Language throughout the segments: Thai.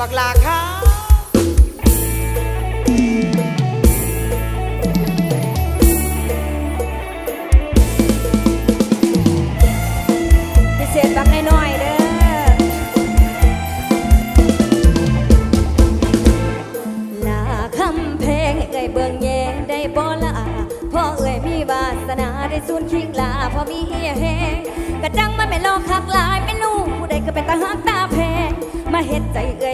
บักลาค่ะพิเศษบักน้อยๆเด้อลาคำเพลงเอ่เบิ่งแยงได้บ่ละพ่อเอ่ยมีวาสนาได้สูนคิงลาพ่อมีเฮียแฮงกระจังมันไม่ลอกคักหลายไม่รู้ผู้ใดก็เป็นตาหักตาแพงมาเห็ดใจเอ่ย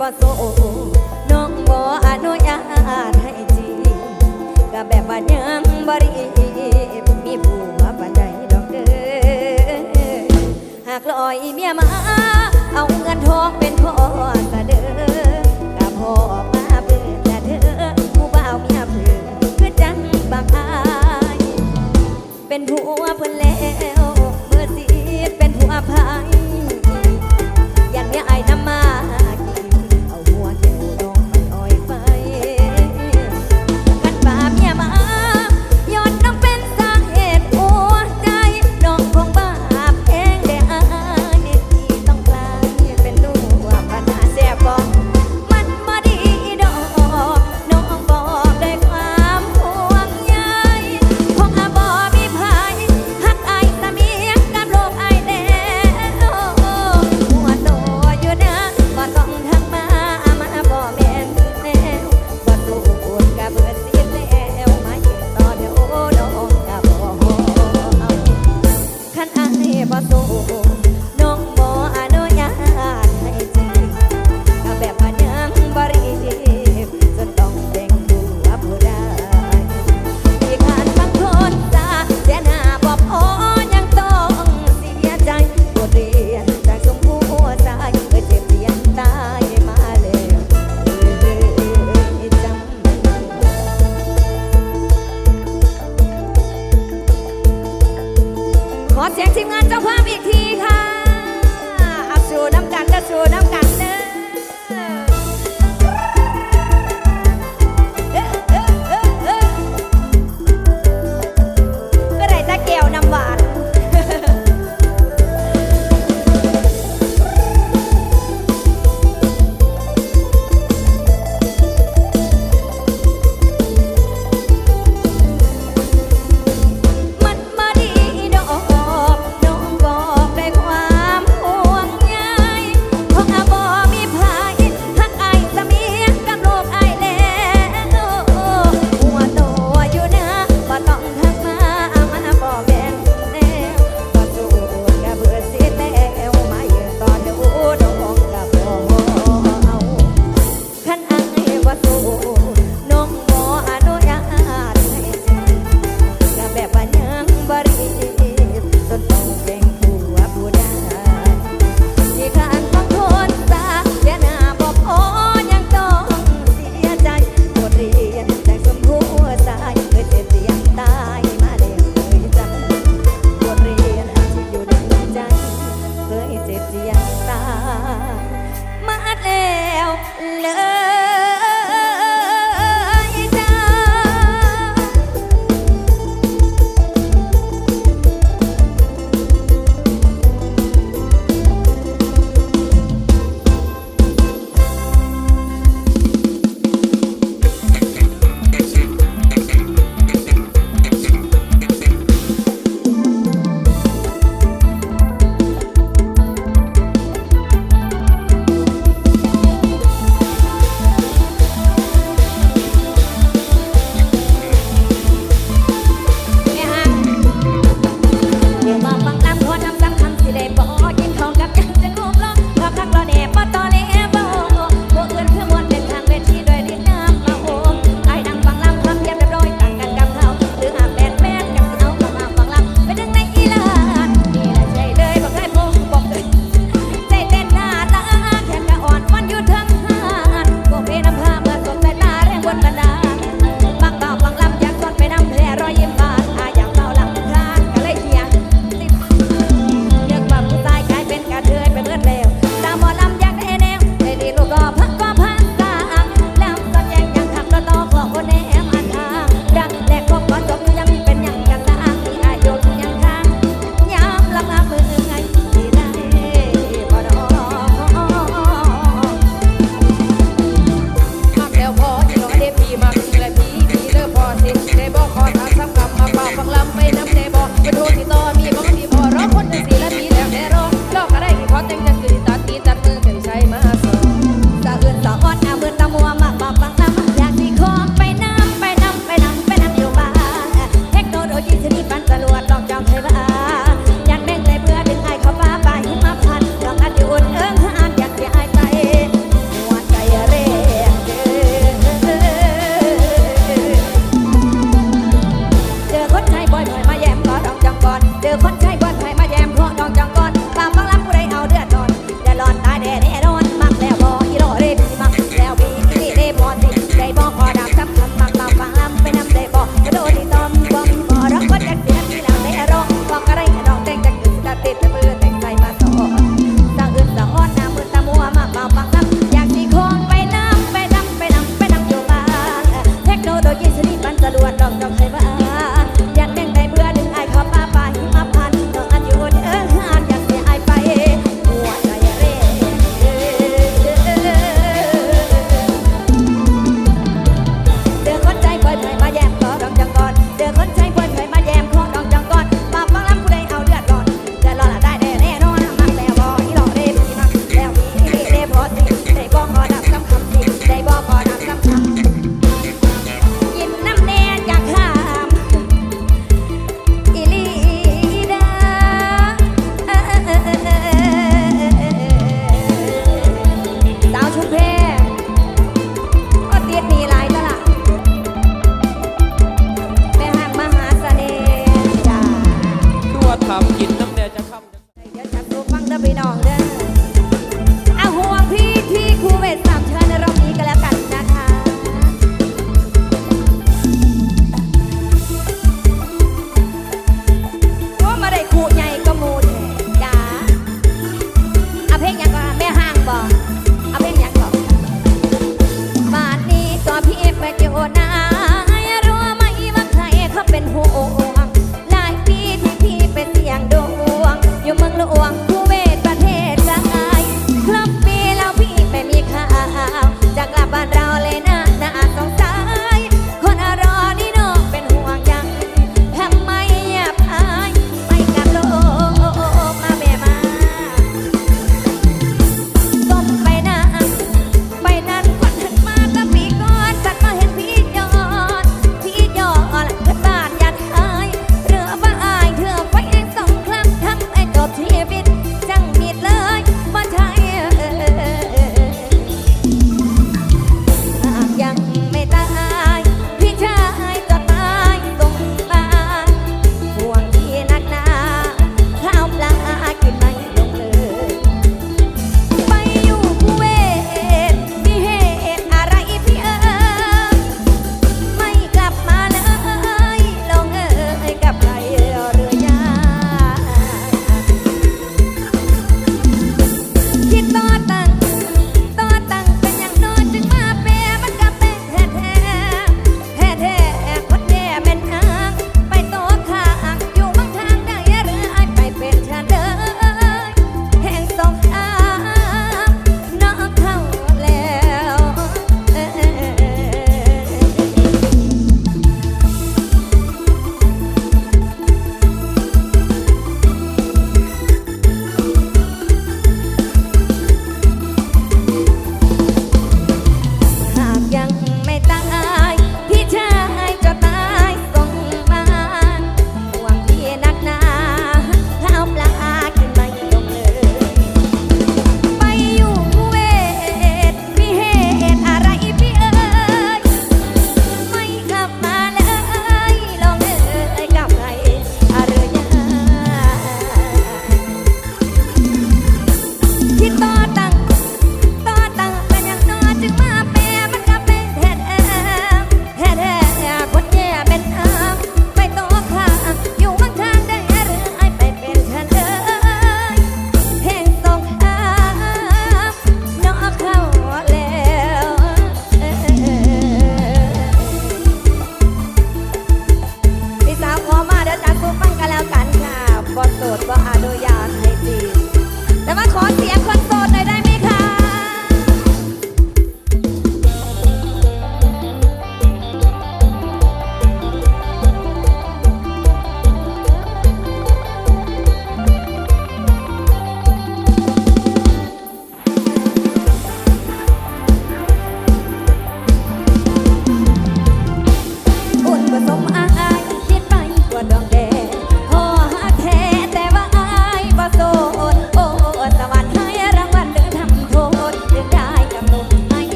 บ่โซน้องบ่อนุญาตให้จีก็แบบว่ายังบริมีผัวปัจจัดอกเด้อหากลอยเมียมา เอาเงินทองเป็นพ่อสะเด้อกะพ่อมาเบื่อแต่เธอผู้บ่าเมียเพื่อคือจังบางอายเป็นผัวเพื่นแล้วเมื่อสิเป็นผัวพาย ขอเสียงทีมงานเจ้าภาพอีกทีค่ะอับสูน้ำกันกระสูน้ำกัน ทำกิน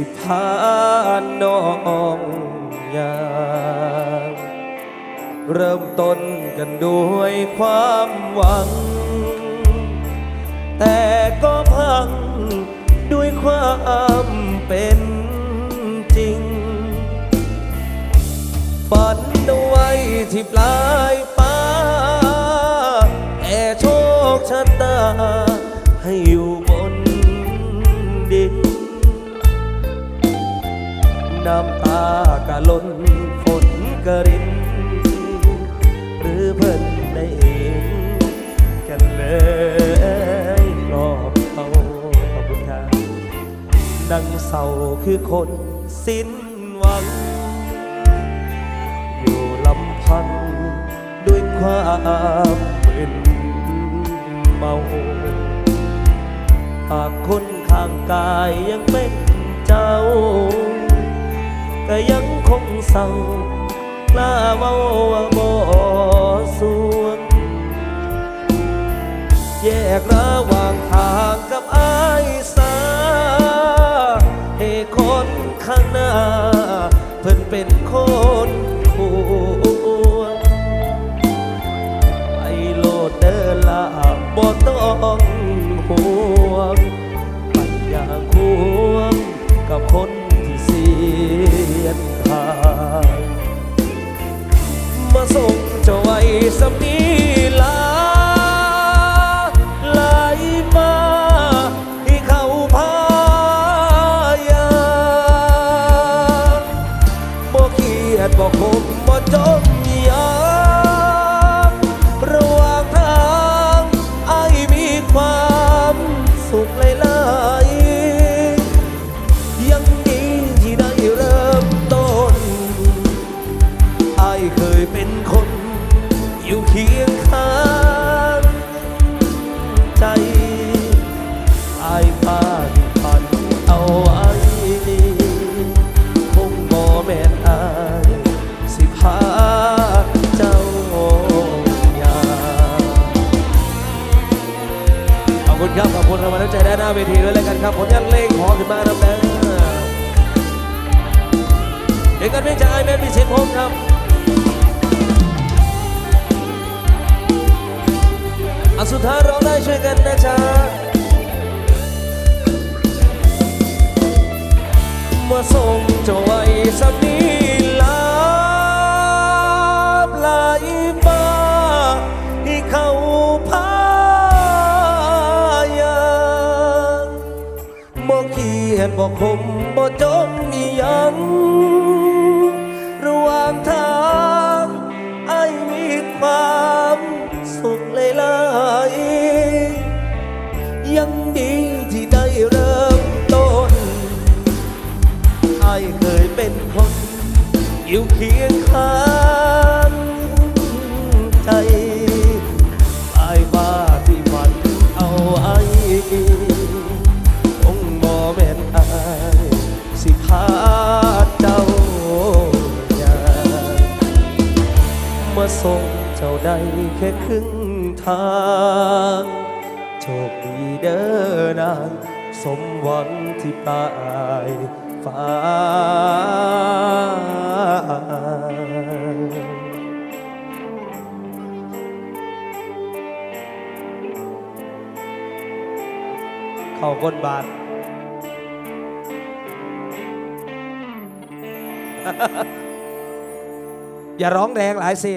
สิพาน้องยางเริ่มต้นกันด้วยความหวัง แต่ก็พังด้วยความเป็นจริง ฝันเอาไว้ที่ปลายฟ้าแต่โชคชะตาให้อยู่ น้ำตากะล้นฝนกะรินหรือเพิ่นได้เองกันเลยรอบเขาขอบคุณครับดังเศร้าคือคนสิ้นหวัง อยู่ลำพังด้วยความมึนเมาหากคนข้างกายยังเป็นเจ้า ก็ยังคงเศร้ากล้าเมาว่าบ่สวงแยกระหว่างทางกับอายสาให้คนข้างหน้า เพิ่นเป็นคนควรไปโลดเดินละบ่ต้องห่วงปัญญาควงกับคน ยนทางมาส่งเจ้าไว้สำนีลา กันเพลงจากไอแมนพิเศษพงษ์ครับอันสุดท้ายเราได้ช่วยกันนะจ๊ะมาส่งเจ้าไว้สักนี้ลาปลายมาที่เขาพายางบ่เขียดบ่คมบ่จมอีหยัง อยู่เคียงข้างใจไอ้บ้าที่ฝันเอาไอ้คงบ่แม่นอายสิพาเจ้าอย่ามาส่งเจ้าได้แค่ครึ่งทางโชคดีเด้อนางสมหวังที่ปลาย ฟ้า เข้าก้นบาทอย่าร้องแรงหลายสิ